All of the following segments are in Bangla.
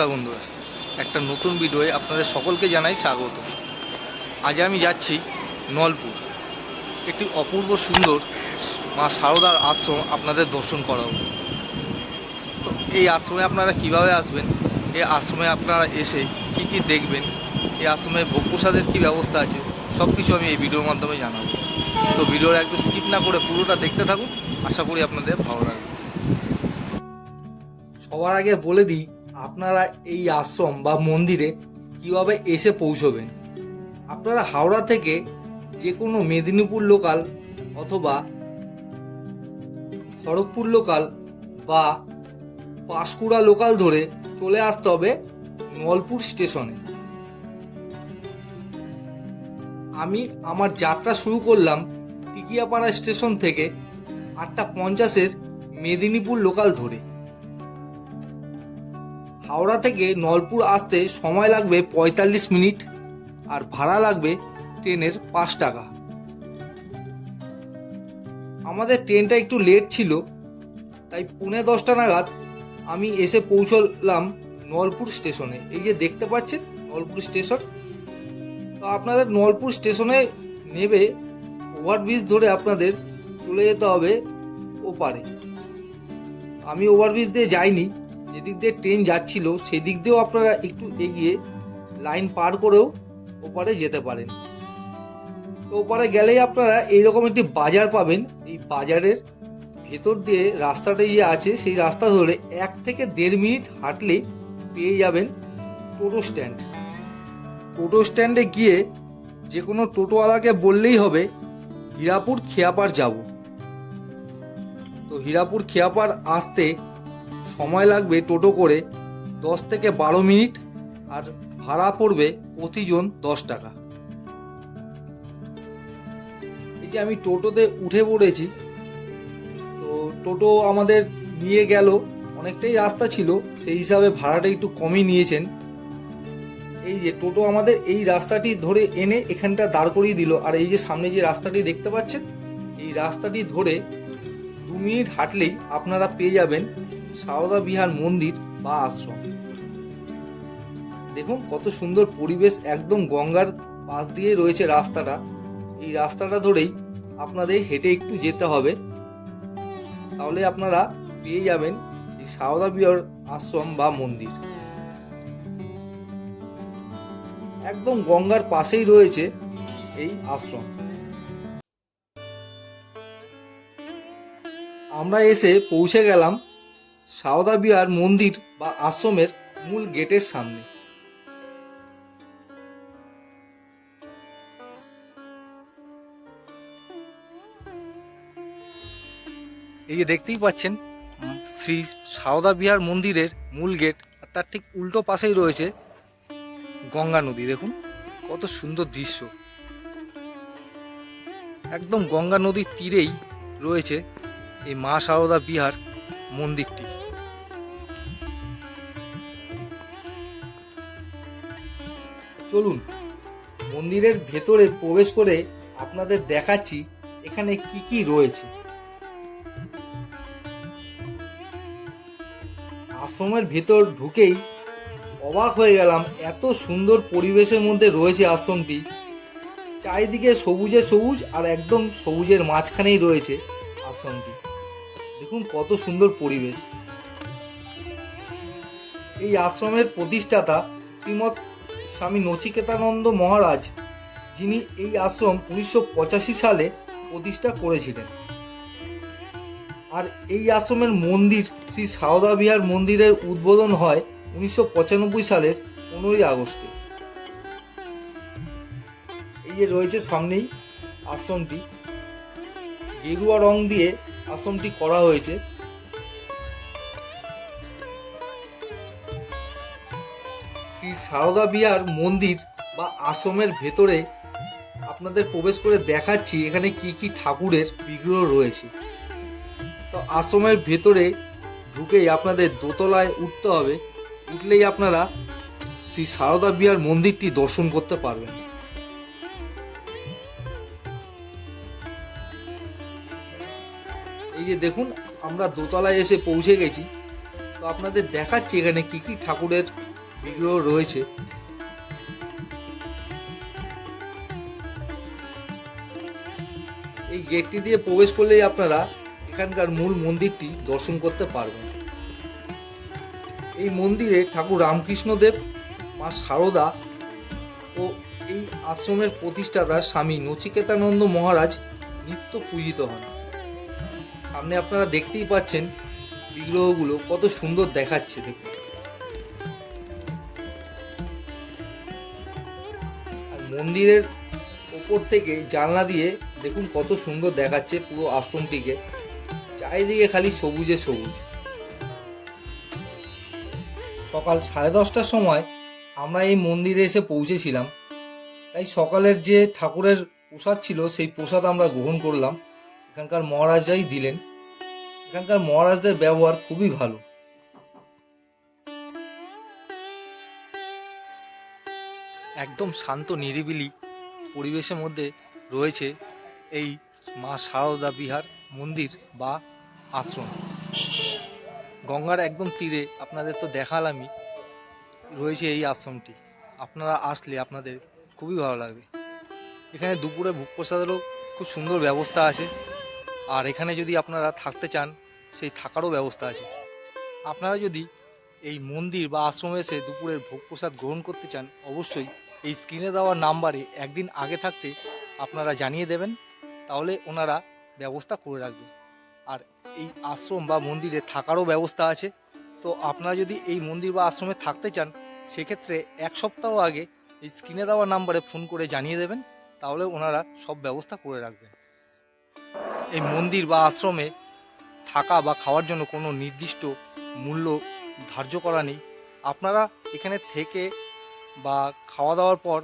নমস্কার বন্ধুরা। একটা নতুন ভিডিওয়ে আপনাদের সকলকে জানাই স্বাগত। আজ আমি যাচ্ছি নলপুর। একটি অপূর্ব সুন্দর মা শারদার আশ্রম আপনাদের দর্শন করাবো। তো এই আশ্রমে আপনারা কীভাবে আসবেন? এই আশ্রমে আপনারা এসে কি কি দেখবেন? এই আশ্রমে ভোগ প্রসাদের কী ব্যবস্থা আছে? সব কিছু আমি এই ভিডিওর মাধ্যমে জানাব। তো ভিডিওর একদম স্কিপ না করে পুরোটা দেখতে থাকুন। আশা করি আপনাদের ভালো লাগবে। সবার আগে বলে দিই আপনারা এই আশ্রম বা মন্দিরে কীভাবে এসে পৌঁছবেন? আপনারা হাওড়া থেকে যে কোনো মেদিনীপুর লোকাল অথবা খড়গপুর লোকাল বা পাঁশকুড়া লোকাল ধরে চলে আসতে হবে নলপুর স্টেশনে আমি আমার যাত্রা শুরু করলাম টিকিয়াপাড়া স্টেশন থেকে আটটা পঞ্চাশের মেদিনীপুর লোকাল ধরে। হাওড়া থেকে নলপুর আসতে সময় লাগবে পঁয়তাল্লিশ মিনিট আর ভাড়া লাগবে ট্রেনের পাঁচ টাকা। আমাদের ট্রেনটা একটু লেট ছিল, তাই পৌনে দশটা নাগাদ আমি এসে পৌঁছলাম নলপুর স্টেশনে। এই যে দেখতে পাচ্ছেন নলপুর স্টেশন, তো আপনাদের নলপুর স্টেশনে নেবে ওভারব্রিজ ধরে আপনাদের চলে যেতে হবে ওপারে। আমি ওভারব্রিজ দিয়ে যাইনি যেদিক দিয়ে ট্রেন যাচ্ছিল, সেদিক দিয়েও আপনারা একটু এগিয়ে লাইন পার করেও ওপারে যেতে পারেন। তো ওপারে গেলেই আপনারা এইরকম একটি বাজার পাবেন। এই বাজারের ভেতর দিয়ে রাস্তাটা যে আছে, সেই রাস্তা ধরে এক থেকে দেড় মিনিট হাঁটলে পেয়ে যাবেন টোটো স্ট্যান্ড টোটো স্ট্যান্ডে গিয়ে যে কোনো টোটোওয়ালাকে বললেই হবে, হীরাপুর খেয়াপাড় যাব। তো হীরাপুর খেয়াপাড় আসতে সময় লাগবে টোটো করে দশ থেকে বারো মিনিট আর ভাড়া পড়বে প্রতিজন দশ টাকা। এই যে আমি টোটোতে উঠে পড়েছি, তো টোটো আমাদের নিয়ে গেল, অনেকটাই রাস্তা ছিল, সেই হিসাবে ভাড়াটা একটু কমই নিয়েছেন। এই যে টোটো আমাদের এই রাস্তাটি ধরে এনে এখানটা দাঁড় করিয়ে দিল, আর এই যে সামনে যে রাস্তাটি দেখতে পাচ্ছেন, এই রাস্তাটি ধরে দু মিনিট হাঁটলেই আপনারা পেয়ে যাবেন সারদা বিহার মন্দির বা আশ্রম। দেখুন কত সুন্দর পরিবেশ, একদম গঙ্গার পাশ দিয়ে রয়েছে রাস্তাটা। এই রাস্তাটা ধরেই আপনাদের হেঁটে একটু যেতে হবে। তাহলে আপনারা পেয়ে যাবেন এই সারদা বিহার আশ্রম বা মন্দির। একদম গঙ্গার পাশেই রয়েছে এই আশ্রম। আমরা এসে পৌঁছে গেলাম সারদা বিহার মন্দির বা আশ্রমের মূল গেটের সামনে। এই যে দেখতেই পাচ্ছেন শ্রী সারদা বিহার মন্দিরের মূল গেট তার ঠিক উল্টো পাশেই রয়েছে গঙ্গা নদী। দেখুন, কত সুন্দর দৃশ্য। একদম গঙ্গা নদীর তীরেই রয়েছে এই মা সারদা বিহার মন্দিরটি। চলুন, মন্দিরের ভেতরে প্রবেশ করে আপনাদের দেখাচ্ছি এখানে কি কি রয়েছে। আশ্রমের ভেতর ঢুকেই অবাক হয়ে গেলাম, এত সুন্দর পরিবেশের মধ্যে রয়েছে আশ্রমটি। চারিদিকে সবুজে সবুজ আর একদম সবুজের মাঝখানেই রয়েছে আশ্রমটি। দেখুন কত সুন্দর পরিবেশ। এই আশ্রমের প্রতিষ্ঠাতা শ্রীমৎ স্বামী নচিকেতানন্দ মহারাজ, যিনি এই আশ্রম উনিশশো পঁচাশি সালে প্রতিষ্ঠা করেছিলেন। আর এই আশ্রমের মন্দির শ্রী সারদা বিহার মন্দিরের উদ্বোধন হয় উনিশশো পঁচানব্বই সালের পনেরোই আগস্টে। এই যে রয়েছে সামনেই আশ্রমটি, গেরুয়া রং দিয়ে আশ্রমটি করা হয়েছে। সারদা বিহার মন্দির বা আশ্রমের ভেতরে আপনাদের প্রবেশ করে দেখাচ্ছি এখানে কি কি ঠাকুরের বিগ্রহ রয়েছে। তো আশ্রমের ভেতরে ঢুকেই আপনাদের দোতলায় উঠতে হবে। উঠলেই আপনারা শ্রী সারদা বিহার মন্দিরটি দর্শন করতে পারবেন। এই যে দেখুন, আমরা দোতলায় এসে পৌঁছে গেছি। তো আপনাদের দেখাচ্ছি এখানে কি কি ঠাকুরের বিগ্রহ রয়েছে। এই গেটটি দিয়ে প্রবেশ করলেই আপনারা এখানকার মূল মন্দিরটি দর্শন করতে পারবেন। এই মন্দিরে ঠাকুর রামকৃষ্ণদেব, মা সারদা ও এই আশ্রমের প্রতিষ্ঠাতা স্বামী নচিকেতানন্দ মহারাজ নিত্য পূজিত হন। সামনে আপনারা দেখতেই পাচ্ছেন বিগ্রহগুলো কত সুন্দর দেখাচ্ছে দেখুন। মন্দিরের ওপর থেকে জানলা দিয়ে দেখুন কত সুন্দর দেখাচ্ছে পুরো আশ্রমটিকে। চারিদিকে খালি সবুজে সবুজ। সকাল সাড়ে দশটার সময় আমরা এই মন্দিরে এসে পৌঁছেছিলাম। তাই সকালের যে ঠাকুরের প্রসাদ ছিল, সেই প্রসাদ আমরা গ্রহণ করলাম। এখানকার মহারাজাই দিলেন। এখানকার মহারাজদের ব্যবহার খুবই ভালো। একদম শান্ত, নিরিবিলি পরিবেশের মধ্যে রয়েছে এই মা সারদা বিহার মন্দির বা আশ্রম। গঙ্গার একদম তীরে আপনাদের তো দেখালামই রয়েছে এই আশ্রমটি। আপনারা আসলে আপনাদের খুবই ভালো লাগবে। এখানে দুপুরে ভোগ প্রসাদেরও খুব সুন্দর ব্যবস্থা আছে। আর এখানে যদি আপনারা থাকতে চান, সেই থাকারও ব্যবস্থা আছে। আপনারা যদি এই মন্দির বা আশ্রমে এসে দুপুরের ভোগ প্রসাদ গ্রহণ করতে চান, অবশ্যই এই স্ক্রিনে দেওয়া নাম্বারে একদিন আগে থাকতে আপনারা জানিয়ে দেবেন, তাহলে ওনারা ব্যবস্থা করে রাখবে। আর এই আশ্রম বা মন্দিরে থাকারও ব্যবস্থা আছে। তো আপনারা যদি এই মন্দির বা আশ্রমে থাকতে চান, সেক্ষেত্রে এক সপ্তাহ আগে এই স্ক্রিনে দেওয়া নাম্বারে ফোন করে জানিয়ে দেবেন, তাহলে ওনারা সব ব্যবস্থা করে রাখবেন। এই মন্দির বা আশ্রমে থাকা বা খাওয়ার জন্য কোনো নির্দিষ্ট মূল্য ধার্য করা নেই। আপনারা এখানে থেকে বা খাওয়া দাওয়ার পর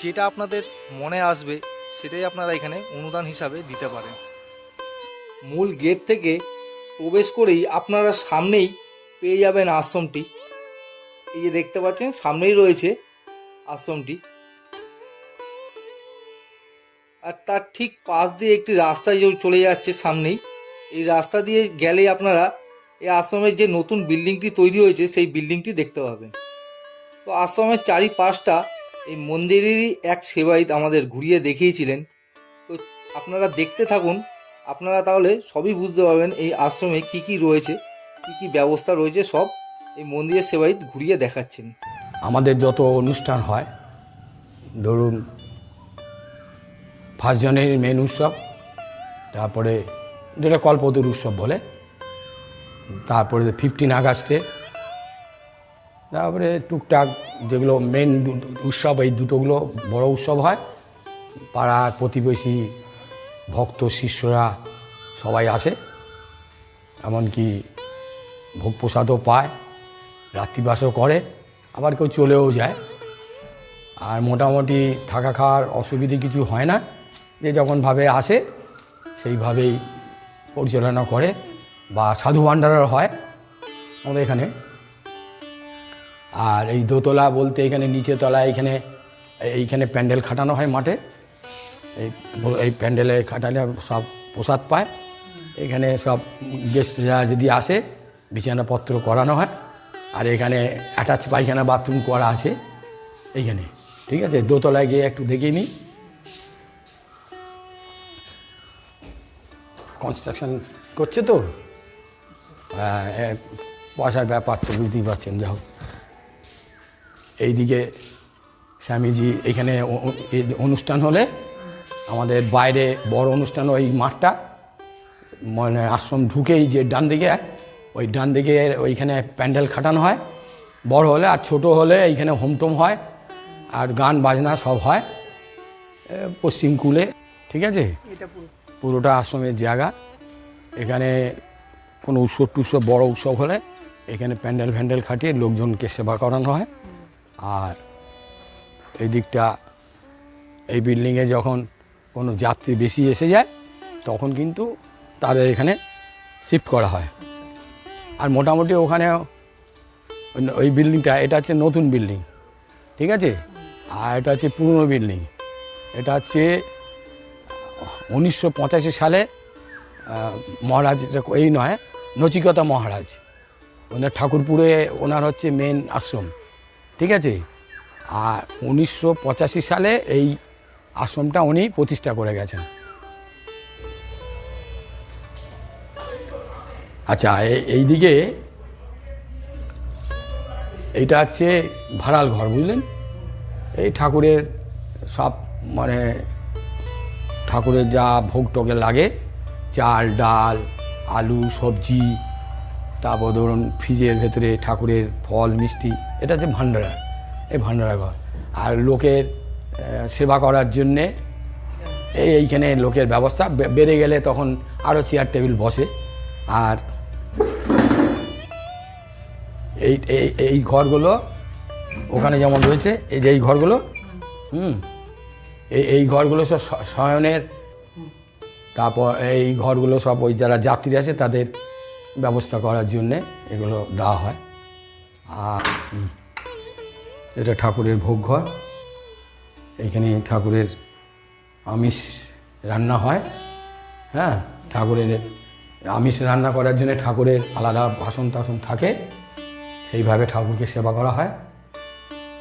যেটা আপনাদের মনে আসবে সেটাই আপনারা এখানে অনুদান হিসাবে দিতে পারেন। মূল গেট থেকে প্রবেশ করেই আপনারা সামনেই পেয়ে যাবেন আশ্রমটি। এই যে দেখতে পাচ্ছেন, সামনেই রয়েছে আশ্রমটি। আর তার ঠিক পাশ দিয়ে একটি রাস্তা চলে যাচ্ছে সামনেই, এই রাস্তা দিয়ে গেলেই আপনারা এই আশ্রমের যে নতুন বিল্ডিংটি তৈরি হয়েছে, সেই বিল্ডিংটি দেখতে পাবেন। তো আশ্রমের চারিপাশটা এই মন্দিরেরই এক সেবায়িত আমাদের ঘুরিয়ে দেখিয়েছিলেন। তো আপনারা দেখতে থাকুন, আপনারা তাহলে সবই বুঝতে পারবেন এই আশ্রমে কি কি রয়েছে, কি কি ব্যবস্থা রয়েছে, সব এই মন্দিরের সেবায়িত ঘুরিয়ে দেখাচ্ছেন। আমাদের যত অনুষ্ঠান হয়, ধরুন ফার্স্ট জানুয়ারি মেন উৎসব, তারপরে যেটা কল্পতরু উৎসব বলে, তারপরে ফিফটিন আগস্টে তারপরে টুকটাক যেগুলো মেন উৎসব, এই দুটোগুলো বড় উৎসব হয়। পাড়ার প্রতিবেশী, ভক্ত, শিষ্যরা সবাই আসে। এমনকি ভোগ প্রসাদও পায় রাত্রিবাসও করে, আবার কেউ চলেও যায়। আর মোটামুটি থাকা খাওয়ার অসুবিধে কিছু হয় না। যে যখনভাবে আসে, সেইভাবেই পরিচালনা করে বা সাধু ভাণ্ডারও হয় আমাদের এখানে। আর এই দোতলা বলতে এখানে নিচে তলা এখানে এইখানে প্যান্ডেল খাটানো হয় মাঠে। এই এই প্যান্ডেলে খাটালে সব প্রসাদ পায়। এখানে সব গেস্টরা যদি আসে বিছানাপত্র করানো হয়। আর এখানে অ্যাটাচ পায়খানা বাথরুম করা আছে এইখানে। ঠিক আছে? দোতলায় গিয়ে একটু দেখিয়ে নিই। কনস্ট্রাকশন করছে তো? হ্যাঁ, পয়সার ব্যাপার তো বুঝতেই পারছেন। যা হোক। এইদিকে স্বামীজি এখানে অনুষ্ঠান হলে আমাদের বাইরে বড় অনুষ্ঠান ওই মাঠটা। মানে আশ্রম ঢুকেই যে ডান দিকে ওই ডান দিকে ওইখানে প্যান্ডেল খাটানো হয়। বড় হলে আর ছোট হলে এইখানে হোমটোম হয় আর গান বাজনা সব হয় পশ্চিম কুলে ঠিক আছে? পুরোটা আশ্রমের জায়গা। এখানে কোনো উৎসব টুৎসব বড় উৎসব হলে এখানে প্যান্ডেল ফ্যান্ডেল খাটিয়ে লোকজনকে সেবা করানো হয়। আর এই দিকটা, এই বিল্ডিংয়ে যখন কোনো যাত্রী বেশি এসে যায়, তখন কিন্তু তাদের এখানে শিফট করা হয়। আর মোটামুটি ওখানে ওই- বিল্ডিংটা এটা হচ্ছে নতুন বিল্ডিং ঠিক আছে? আর এটা হচ্ছে পুরনো বিল্ডিং এটা হচ্ছে উনিশশো পঁচাশি সালে মহারাজ এই নয়, নচিকতা মহারাজ, ওনার ঠাকুরপুরে ওনার হচ্ছে মেন আশ্রম। ঠিক আছে? আর উনিশশো পঁচাশি সালে এই আশ্রমটা উনি প্রতিষ্ঠা করে গেছেন। আচ্ছা এই- এইদিকে এইটা হচ্ছে ভাড়াল ঘর, বুঝলেন? এই ঠাকুরের সব মানে ঠাকুরের যা ভোগ টোকে লাগে, চাল, ডাল, আলু, সবজি তারপর ধরুন ফ্রিজের ভেতরে ঠাকুরের ফল, মিষ্টি, এটা হচ্ছে ভান্ডারা এই ভান্ডারা ঘর। আর লোকের সেবা করার জন্যে এই এইখানে লোকের ব্যবস্থা। বেড়ে গেলে তখন আরও চেয়ার টেবিল বসে। আর এই- এই ঘরগুলো ওখানে যেমন রয়েছে, এই যে এই ঘরগুলো, হুম, এই এই ঘরগুলো সব শয়নের তারপর এই ঘরগুলো সব ওই যারা যাত্রী আছে তাদের ব্যবস্থা করার জন্যে এগুলো দেওয়া হয়। আর এটা ঠাকুরের ভোগ ঘর এইখানে ঠাকুরের আমিষ রান্না হয়। হ্যাঁ ঠাকুরের আমিষ রান্না করার জন্য ঠাকুরের আলাদা বাসন টাসন থাকে। সেইভাবে ঠাকুরকে সেবা করা হয়।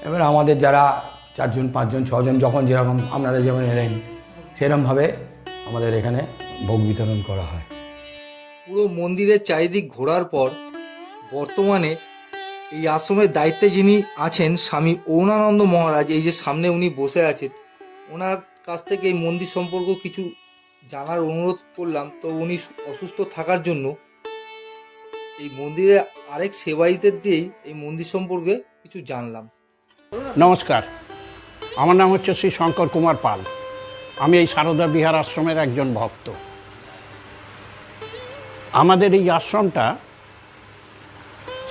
এবার আমাদের যারা চারজন, পাঁচজন, ছজন, যখন যেরকম আপনারা যেমন এলেন সেরকমভাবে আমাদের এখানে ভোগ বিতরণ করা হয়। পুরো মন্দিরের চারিদিক ঘোরার পর বর্তমানে এই আশ্রমের দায়িত্বে যিনি আছেন স্বামী অরুণানন্দ মহারাজ, এই যে সামনে উনি বসে আছেন, ওনার কাছ থেকে এই মন্দির সম্পর্ক কিছু জানার অনুরোধ করলাম। তো উনি অসুস্থ থাকার জন্য এই মন্দিরে আরেক সেবায়িতের দিয়েই এই মন্দির সম্পর্কে কিছু জানলাম। নমস্কার। আমার নাম হচ্ছে শ্রী শঙ্কর কুমার পাল। আমি এই সারদা বিহার আশ্রমের একজন ভক্ত। আমাদের এই আশ্রমটা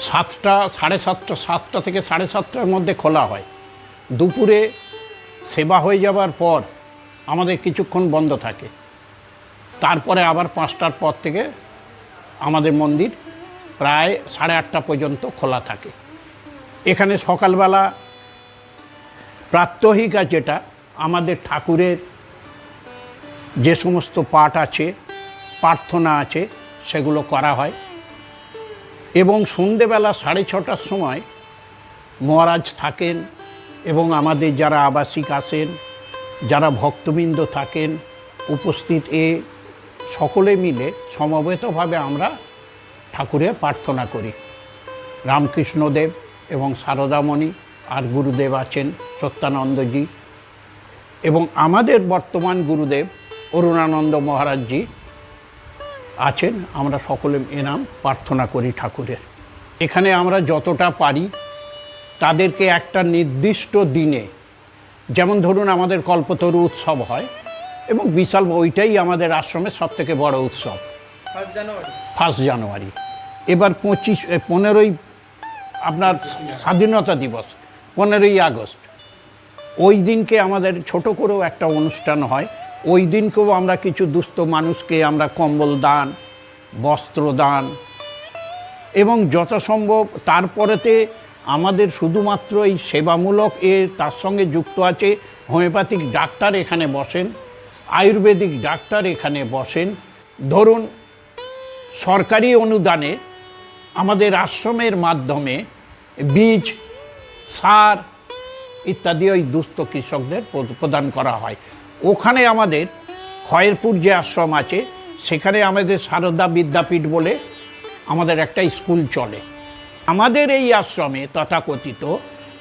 সাতটা, সাড়ে সাতটা সাতটা থেকে সাড়ে সাতটার মধ্যে খোলা হয়। দুপুরে সেবা হয়ে যাওয়ার পর আমাদের কিছুক্ষণ বন্ধ থাকে। তারপরে আবার পাঁচটার পর থেকে আমাদের মন্দির প্রায় সাড়ে আটটা পর্যন্ত খোলা থাকে। এখানে সকালবেলা প্রাত্যহিকা যেটা আমাদের ঠাকুরের যে সমস্ত পাঠ আছে, প্রার্থনা আছে সেগুলো করা হয়। এবং সন্ধেবেলা সাড়ে ছটার সময় মহারাজ থাকেন এবং আমাদের যারা আবাসিক আসেন যারা ভক্তবৃন্দ থাকেন, উপস্থিত এ সকলে মিলে সমবেতভাবে আমরা ঠাকুরের প্রার্থনা করি। রামকৃষ্ণদেব এবং সারদামণি আর গুরুদেব আছেন সত্যানন্দজি। এবং আমাদের বর্তমান গুরুদেব অরুণানন্দ মহারাজজি আছেন আমরা সকলে এনাম প্রার্থনা করি ঠাকুরের। এখানে আমরা যতটা পারি তাদেরকে একটা নির্দিষ্ট দিনে যেমন ধরুন আমাদের কল্পতরু উৎসব হয় এবং বিশাল ওইটাই আমাদের আশ্রমের সবথেকে বড় উৎসব। ফার্স্ট জানুয়ারি। এবার পঁচিশ পনেরোই আপনার স্বাধীনতা দিবস পনেরোই আগস্ট। ওই দিনকে আমাদের ছোট করেও একটা অনুষ্ঠান হয় ওই দিনকেও আমরা কিছু দুস্থ মানুষকে আমরা কম্বল দান, বস্ত্র দান এবং যথাসম্ভব তারপরেতে আমাদের শুধুমাত্র এই সেবামূলক এর তার সঙ্গে যুক্ত আছে হোমিওপ্যাথিক ডাক্তার এখানে বসেন, আয়ুর্বেদিক ডাক্তার এখানে বসেন। ধরুন, সরকারি অনুদানে আমাদের আশ্রমের মাধ্যমে বীজ, সার ইত্যাদি ওই দুস্থ কৃষকদের প্রদান করা হয়। ওখানে আমাদের খয়েরপুর যে আশ্রম আছে, সেখানে আমাদের সারদা বিদ্যাপীঠ বলে আমাদের একটা স্কুল চলে। আমাদের এই আশ্রমে তথাকথিত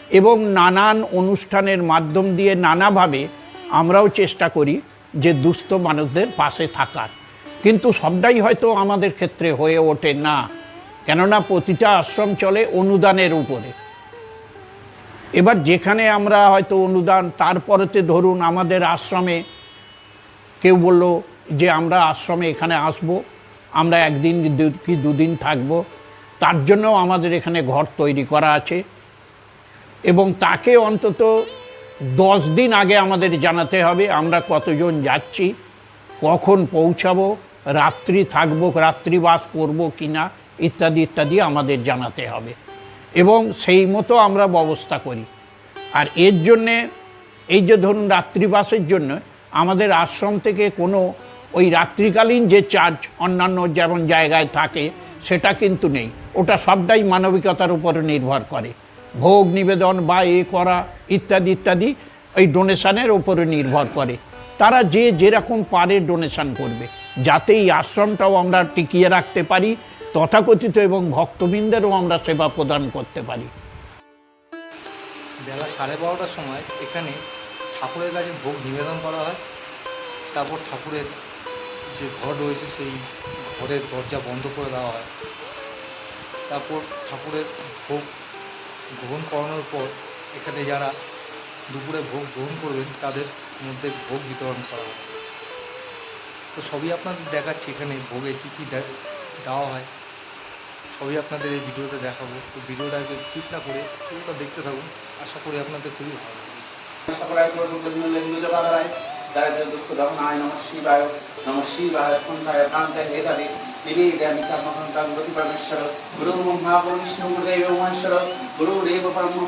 এবং নানান অনুষ্ঠানের মাধ্যম দিয়ে নানাভাবে আমরাও চেষ্টা করি যে দুস্থ মানুষদের পাশে থাকার। কিন্তু সবটাই হয়তো আমাদের ক্ষেত্রে হয়ে ওঠে না। কেননা প্রতিটা আশ্রম চলে অনুদানের উপরে। এবার যেখানে আমরা হয়তো অনুদান, তারপরেতে ধরুন আমাদের আশ্রমে কেউ বলল যে আমরা আশ্রমে এখানে আসব, আমরা একদিন কি দুদিন থাকব, তার জন্য আমাদের এখানে ঘর তৈরি করা আছে। এবং তাকে অন্তত দশ দিন আগে আমাদের জানাতে হবে, আমরা কতজন যাচ্ছি, কখন পৌঁছাবো, রাত্রি থাকব, রাত্রিবাস করব কি না ইত্যাদি ইত্যাদি আমাদের জানাতে হবে। এবং সেই মতো আমরা ব্যবস্থা করি। আর এর জন্যে, এই যে ধরুন রাত্রিবাসের জন্য আমাদের আশ্রম থেকে কোনো ওই রাত্রিকালীন যে চার্জ অন্যান্য যেমন জায়গায় থাকে, সেটা কিন্তু নেই। ওটা সবটাই মানবিকতার উপরে নির্ভর করে। ভোগ নিবেদন বা এ করা ইত্যাদি ইত্যাদি এই ডোনেশানের উপরে নির্ভর করে। তারা যে যেরকম পারে ডোনেশান করবে। যাতে এই আশ্রমটাও আমরা টিকিয়ে রাখতে পারি তথাকথিত এবং ভক্তবৃন্দেরও আমরা সেবা প্রদান করতে পারি। বেলা সাড়ে বারোটার সময় এখানে ঠাকুরের কাছে ভোগ নিবেদন করা হয়। তারপর ঠাকুরের যে ঘর রয়েছে সেই ঘরের দরজা বন্ধ করে দেওয়া হয়। তারপর ঠাকুরের ভোগ গ্রহণ করানোর পর এখানে যারা দুপুরে ভোগ গ্রহণ করবেন তাদের মধ্যে ভোগ বিতরণ করা হয়। তো সবই আপনাদের দেখাচ্ছি এখানে ভোগে কী কী দেওয়া হয়। সবই আপনাদের এই ভিডিওতে দেখাবো তো ভিডিওটাকে স্কিপ না করে পুরোটা দেখতে থাকুন আশা করি আপনাদের খুবই ভালো লাগবে দারিদ্র দুঃখ গুরু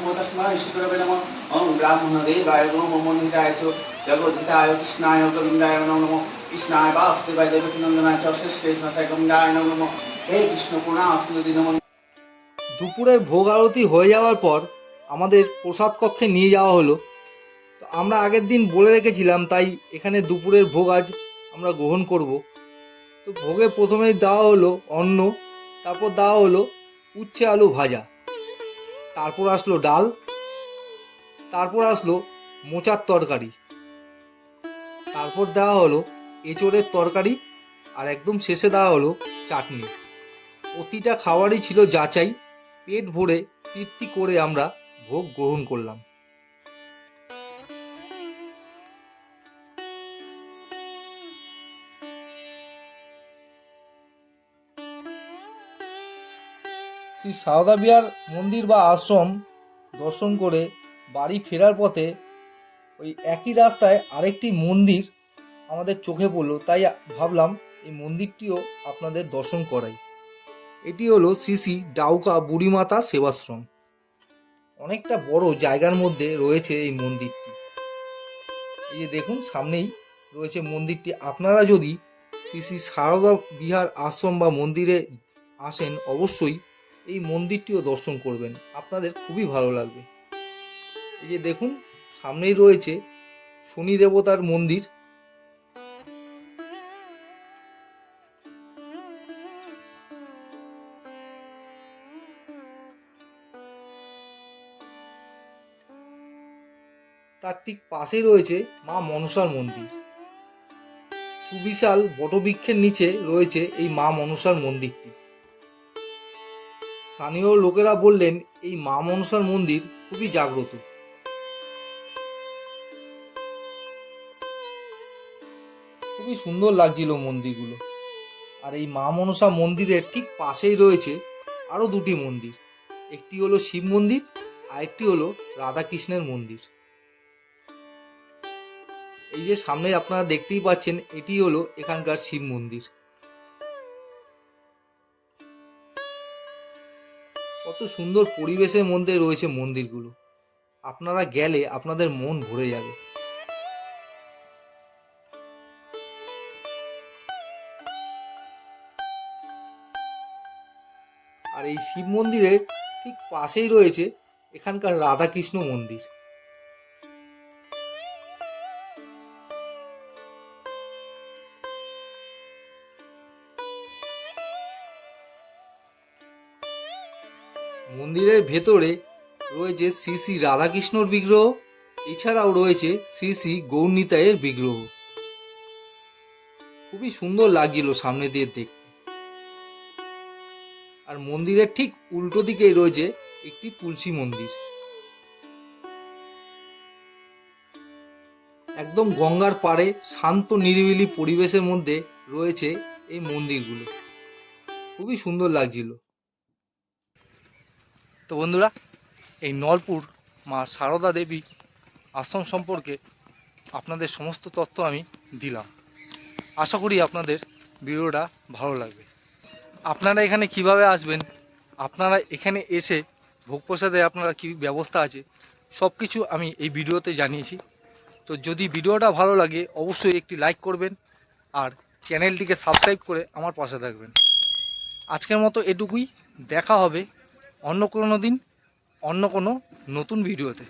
কৃষ্ণায় গোবিন্দায় নমো নমঃ কৃষ্ণায় বাসুদেবায় দেবকী নন্দনায় চ শ্রেষ্ঠ কৃষ্ণায় গোবিন্দায় নমঃ দুপুরের ভোগ আরতি হয়ে যাওয়ার পর আমাদের প্রসাদ কক্ষে নিয়ে যাওয়া হলো। তো আমরা আগের দিন বলে রেখেছিলাম, তাই এখানে দুপুরের ভোগ আজ আমরা গ্রহণ করব। তো ভোগে প্রথমেই দেওয়া হলো অন্ন, তারপর দেওয়া হলো উচ্ছে আলু ভাজা। তারপর আসলো ডাল, তারপর আসলো মোচার তরকারি। তারপর দেওয়া হলো এঁচোড়ের তরকারি, আর একদম শেষে দেওয়া হলো চাটনি। প্রতিটা খাবারই ছিল যাচাই। পেট ভরে তৃপ্তি করে আমরা ভোগ গ্রহণ করলাম। শ্রী সারদা বিহার মন্দির বা আশ্রম দর্শন করে বাড়ি ফেরার পথে ওই একই রাস্তায় আরেকটি মন্দির আমাদের চোখে পড়ল। তাই ভাবলাম এই মন্দিরটিও আপনাদের দর্শন করাই। এটি হলো শ্রী ডাউকা বুড়িমাতা সেবাশ্রম। অনেকটা বড় জায়গার মধ্যে রয়েছে এই মন্দিরটি। এই যে দেখুন, সামনেই রয়েছে মন্দিরটি। আপনারা যদি শ্রী শ্রী সারদা বিহার আশ্রম বা মন্দিরে আসেন, অবশ্যই এই মন্দিরটিও দর্শন করবেন। আপনাদের খুবই ভালো লাগবে। এই যে দেখুন, সামনেই রয়েছে শনি দেবতার মন্দির। ঠিক পাশেই রয়েছে মা মনসার মন্দির। সুবিশাল বটবৃক্ষের নিচে রয়েছে এই মা মনসার মন্দিরটি। স্থানীয় লোকেরা বললেন, এই মা মনসার মন্দির খুবই জাগ্রত। খুবই সুন্দর লাগছিল মন্দিরগুলো। আর এই মা মনসা মন্দিরের ঠিক পাশেই রয়েছে আরও দুটি মন্দির। একটি হলো শিব মন্দির আর একটি হলো রাধাকৃষ্ণের মন্দির। এই যে সামনে আপনারা দেখতেই পাচ্ছেন, এটি হলো এখানকার শিব মন্দির। কত সুন্দর পরিবেশের মধ্যে রয়েছে মন্দিরগুলো। আপনারা গেলে আপনাদের মন ভরে যাবে। আর এই শিব মন্দিরের ঠিক পাশেই রয়েছে এখানকার রাধাকৃষ্ণ মন্দির। মন্দিরের ভেতরে রয়েছে শ্রী শ্রী রাধাকৃষ্ণর বিগ্রহ, এছাড়াও রয়েছে শ্রী শ্রী গৌরনীতায়ের বিগ্রহ। খুবই সুন্দর লাগছিল সামনে দিয়ে দেখতে। আর মন্দিরের ঠিক উল্টো দিকেই রয়েছে একটি তুলসী মন্দির। একদম গঙ্গার পাড়ে শান্ত নিরিবিলি পরিবেশের মধ্যে রয়েছে এই মন্দিরগুলো। খুবই সুন্দর লাগছিল। তো বন্ধুরা, এই নলপুর মা সারদা দেবী আশ্রম সম্পর্কে আপনাদের সমস্ত তথ্য আমি দিলাম। আশা করি আপনাদের ভিডিওটা ভালো লাগবে। আপনারা এখানে কীভাবে আসবেন, আপনারা এখানে এসে ভোগ প্রসাদে আপনারা কী ব্যবস্থা আছে সব কিছু আমি এই ভিডিওতে জানিয়েছি। তো যদি ভিডিওটা ভালো লাগে, অবশ্যই একটি লাইক করবেন আর চ্যানেলটিকে সাবস্ক্রাইব করে আমার পাশে থাকবেন। আজকের মতো এটুকুই, দেখা হবে অন্য কোনো দিন অন্য কোনো নতুন ভিডিওতে।